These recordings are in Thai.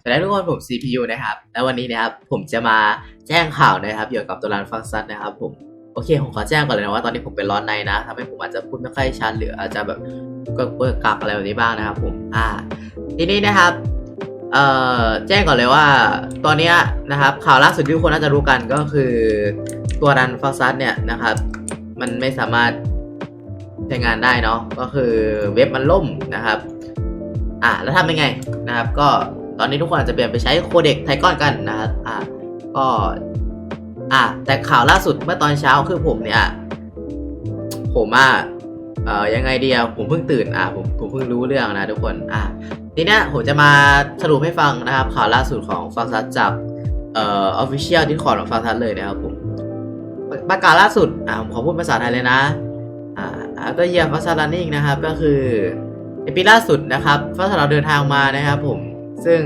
สวัสดีทุกคนผม CPU นะครับ แล้ววันนี้นะครับผมจะมาแจ้งข่าวนะครับเกี่ยวกับตัวรันฟังซัสนะครับผม โอเคผมขอแจ้งก่อนเลยนะว่าตอนนี้ผมเป็นร้อนในนะทำให้ผมอาจจะพูดไม่ค่อยชัดหรืออาจจะแบบก็เปิดกักอะไรแบบนี้บ้างนะครับผม อ่า ทีนี้นะครับ เอ่อ แจ้งก่อนเลยว่า ตอนนี้นะครับข่าวล่าสุดที่ทุกคนน่าจะรู้กันก็คือตัวรันฟังซัสเนี่ยนะครับ มันไม่สามารถใช้งานได้เนาะ ก็คือเว็บมันล่มนะครับ อะแล้วทำยังไงนะครับ ก็ ตอนนี้ทุกคนอาจจะเปลี่ยนไปใช้โคเด็กไทก้อนกันนะครับอะก็อะแต่ข่าวล่าสุดเมื่อตอนเช้าคือผมเนี่ย ผมอะเอ่อยังไงดีอะผมเพิ่งตื่นอะผมผมเพิ่งรู้เรื่องนะทุกคนอะทีเนี้ยผมจะมาสรุปให้ฟังนะครับข่าวล่าสุดของฟังซัสจากเอ่อออฟฟิเชียลที่ขอของฟังซัสเลยนะครับผมประกาศล่าสุดอะผมขอพูดภาษาไทยเลยนะอ่าอัลเยียฟัสซัสลันนิ่งนะครับก็คือในปีล่าสุดนะครับฟ้าสเราเดินทางมานะครับผม ซึ่ง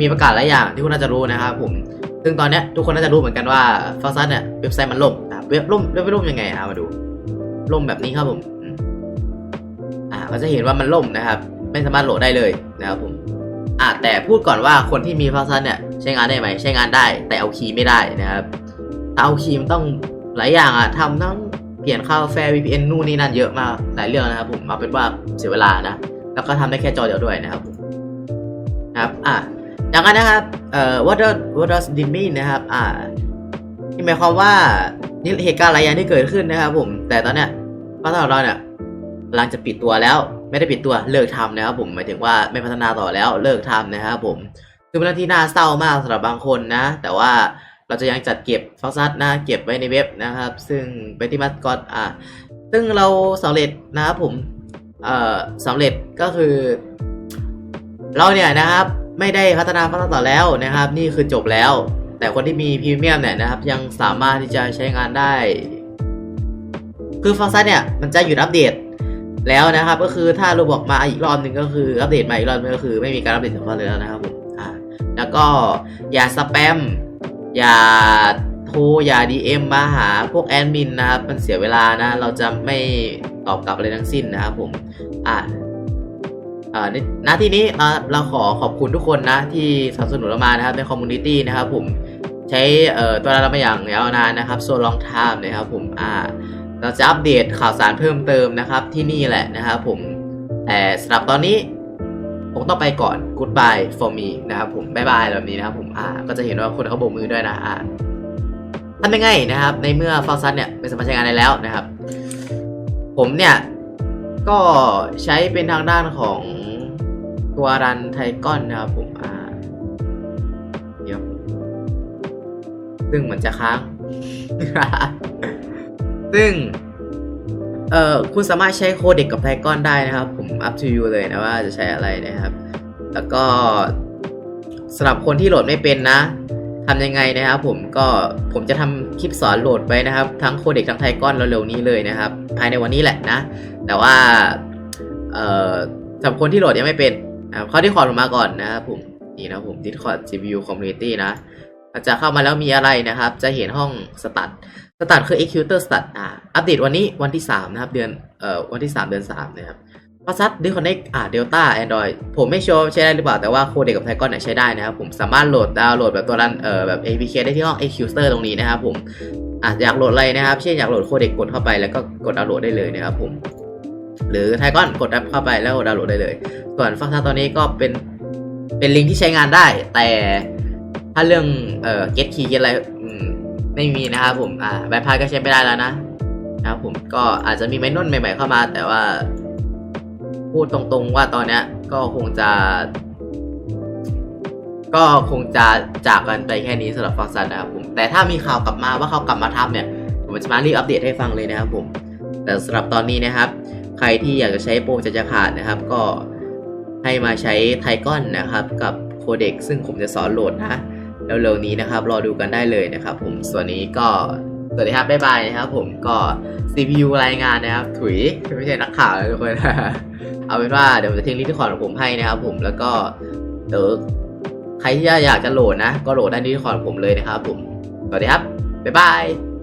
มีประกาศหลายอย่างที่คุณน่าจะรู้นะครับผม ซึ่งตอนนี้ทุกคนน่าจะรู้เหมือนกันว่าฟาซัสเนี่ยเว็บไซต์มันล่มนะครับเว็บล่มเว็บล่มยังไงอะมาดู ล่มแบบนี้ครับผม อ่าก็จะเห็นว่ามันล่มนะครับ ไม่สามารถโหลดได้เลยนะครับผมอ่าแต่พูดก่อนว่าคนที่มีฟาซัสเนี่ยใช้งานได้ไหมใช้งานได้ แต่เอาคีย์ไม่ได้นะครับถ้าเอาคีย์มันต้องหลายอย่างอะทำทั้งเปลี่ยนค่าแฟ VPN นู่นนี่นั่นเยอะมากหลายเรื่องนะครับผมเอาเป็นว่าเสียเวลานะแล้วก็ทำได้แค่จอเดียวด้วยนะครับผม นะครับอะอย่างนั้นนะครับเอ่อ what does what does it mean นะครับอ่านี่หมายความว่านี่เหตุการณ์หลายอย่างที่เกิดขึ้นนะครับ ผม แต่ตอนเนี้ยพัฒนาเราเนี่ยกำลังจะปิดตัวแล้ว ไม่ได้ปิดตัวเลิกทำนะครับผมหมายถึงว่าไม่พัฒนาต่อแล้วเลิกทำนะครับผมคือเป็นเรื่องที่น่าเศร้ามากสำหรับบางคนนะ แต่ว่าเราจะยังจัดเก็บฟอสซัสนะเก็บไว้ในเว็บนะครับ ซึ่งเป็นที่มัสกอตอ่ซึ่งเราสำเร็จนะครับผมเอ่อสำเร็จก็คือ เราเนี่ยนะครับไม่ได้พัฒนาพัฒนาต่อแล้วนะครับ นี่คือจบแล้ว แต่คนที่มีพรีเมียมเนี่ยนะครับยังสามารถที่จะใช้งานได้ คือฟังก์ชันเนี่ยมันจะหยุดอัปเดตแล้วนะครับ ก็คือถ้ารูบอกมาอีกรอบหนึ่งก็คืออัปเดตมาอีกรอบนึงก็คือ ไม่มีการอัปเดตของมันเลยแล้วนะครับผมอ่าแล้วก็อย่าสแปมอย่าโทรอย่า DM มาหาพวกแอดมินนะครับ มันเสียเวลานะ เราจะไม่ตอบกลับอะไรทั้งสิ้นนะครับผม อ่า ณที่นี้เราขอขอบคุณทุกคนนะที่สนับสนุนเรามานะครับในคอมมูนิตี้นะครับผมใช้ตัวเรามาอย่างยาวนานนะครับโซลองไทม์นะครับผมอ่าเราจะอัปเดตข่าวสารเพิ่มเติมนะครับที่นี่แหละนะครับผมแต่สำหรับตอนนี้ผมต้องไปก่อน goodbye for me นะครับผมบายบายแบบนี้นะครับผมอ่าก็จะเห็นว่าคนเขาโบกมือด้วยนะอ่าทำยังไงนะครับ ในเมื่อฟาซัสเนี่ยไม่สมารถใช้งานได้แล้วนะครับ ผมเนี่ยก็ใช้เป็นทางด้านของ ตัวรันไทก้อนนะครับผมอ่าเดี๋ยวซึ่งเหมือนจะค้าง ซึ่ง เอ่อคุณสามารถใช้โคเด็กกับไทก้อนได้นะครับ ผม up to you เลยนะว่าจะใช้อะไรนะครับ แล้วก็สำหรับคนที่โหลดไม่เป็นนะทำยังไงนะครับผมก็ผมจะทำคลิปสอนโหลดไปนะครับ ทั้งโคเด็กทั้งไทก้อนเร็วๆนี้เลยนะครับ ภายในวันนี้แหละนะ แต่ว่า เอ่อสำหรับคนที่โหลดยังไม่เป็น นะครับเข้าที่คอร์ดผมมาก่อนนะครับผมนี่นะผม Discord CPU Community นะเราจะเข้ามาแล้วมีอะไรนะครับ จะเห็นห้องสตัดสตัดคือ Executor Stat อ่าอัปเดตวันนี้วันที่ 3 นะครับ เดือนเอ่อวันที่ 3 เดือน 3 นะครับพอซัด Disconnect อ่า Delta Android ผมไม่ชัวร์ใช้ได้หรือเปล่าแต่ว่าโคเด็กกับไทก้อนเนี่ยใช้ได้นะครับ ผมสามารถโหลดดาวน์โหลดแบบตัวรันเอ่อแบบ APK ได้ที่ห้อง Executor ตรงนี้นะครับผมอะอยากโหลดอะไรนะครับ เช่นอยากโหลดโคเด็กกดเข้าไปแล้วก็กดดาวน์โหลดได้เลยนะครับผม หรือไทก้อนกดแอปเข้าไปแล้วดาวน์โหลดได้เลย ส่วนฟังก์ชันตอนนี้ก็เป็นเป็นลิงก์ที่ใช้งานได้ แต่ถ้าเรื่องเอ่อ get key get อะไรไม่มีนะครับผมอ่าใบพายก็ใช้ไม่ได้แล้วนะนะครับผมก็อาจจะมีเมนูใหม่ ๆเข้ามา แต่ว่า พูดตรงๆว่าตอนเนี้ย ก็คงจะ ก็คงจะจากกันไปแค่นี้สำหรับฟังก์ชันนะครับผมแต่ถ้ามีข่าวกลับมาว่าเขากลับมาทำเนี่ยผมจะมารีบอัปเดตให้ฟังเลยนะครับผม แต่สำหรับตอนนี้นะครับ ใครที่อยากจะใช้โปรจะจะขาดนะครับ ก็ให้มาใช้ไทก้อนนะครับ กับโคเด็กซึ่งผมจะสอนโหลดนะเร็วๆนี้นะครับ รอดูกันได้เลยนะครับ ผมส่วนนี้ก็สวัสดีครับบ๊ายบายนะครับผมก็ CPU รายงานนะครับ ถุยไม่ใช่นักข่าวนะทุกคนเอาเป็นว่าเดี๋ยวผมจะทิ้งลิงก์ที่คอร์ของผมให้นะครับ ผมแล้วก็เดี๋ยวใครที่อยากจะโหลดนะ ก็โหลดได้ที่คอร์ของผมเลยนะครับ ผมสวัสดีครับบ๊ายบาย